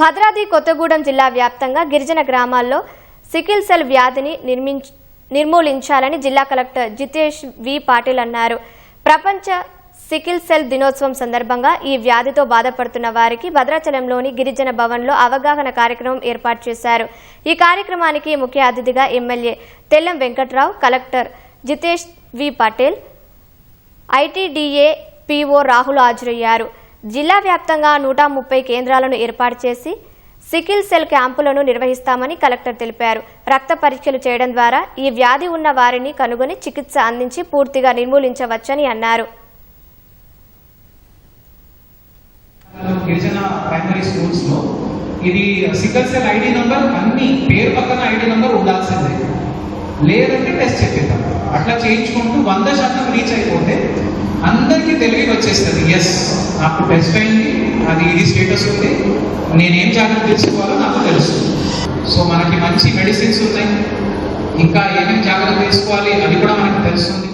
భద్రాద్రి కొత్తగూడెం జిల్లా వ్యాప్తంగా గిరిజన గ్రామాల్లో సికిల్ సెల్ వ్యాధిని నిర్మూలించాలని జిల్లా కలెక్టర్ జితేష్ వి పాటిల్ అన్నారు. ప్రపంచ సికిల్ సెల్ దినోత్సవం సందర్భంగా ఈ వ్యాధితో బాధపడుతున్న వారికి భద్రాచలంలోని గిరిజన భవన్లో అవగాహన కార్యక్రమం ఏర్పాటు చేశారు. ఈ కార్యక్రమానికి ముఖ్య అతిథిగా MLA Tellam Venkatrao collector Jitesh V Patel ITDA PO Rahul హాజరయ్యారు. జిల్లా వ్యాప్తంగా నూట ముప్పై కేంద్రాలను ఏర్పాటు చేసి సికిల్ సెల్ క్యాంపులను నిర్వహిస్తామని కలెక్టర్ తెలిపారు. రక్త పరీక్షలు చేయడం ద్వారా ఈ వ్యాధి ఉన్న వారిని కనుగొని చికిత్స అందించి పూర్తిగా నిర్మూలించవచ్చని అన్నారు. గిరిజన ప్రైమరీ స్కూల్స్లో ఇది సికల్ సెల్ ఐడి నంబర్ అన్ని పేరు పక్కన ఐడి నంబర్ ఉండాల్సిందే. లేదంటే టెస్ట్ చెప్పేద్దాం. అట్లా చేయించుకుంటూ వంద శాతం రీచ్ అయిపోతే అందరికీ తెలివి వచ్చేస్తుంది. ఎస్ నాకు బెస్ట్ అయింది అది ఇది స్టేటస్ ఉంది. నేనేం జాగ్రత్త తీసుకోవాలో నాకు తెలుసు. సో మనకి మంచి మెడిసిన్స్ ఉన్నాయి. ఇంకా ఏమేమి జాగ్రత్త తీసుకోవాలి అది కూడా మనకు తెలుస్తుంది.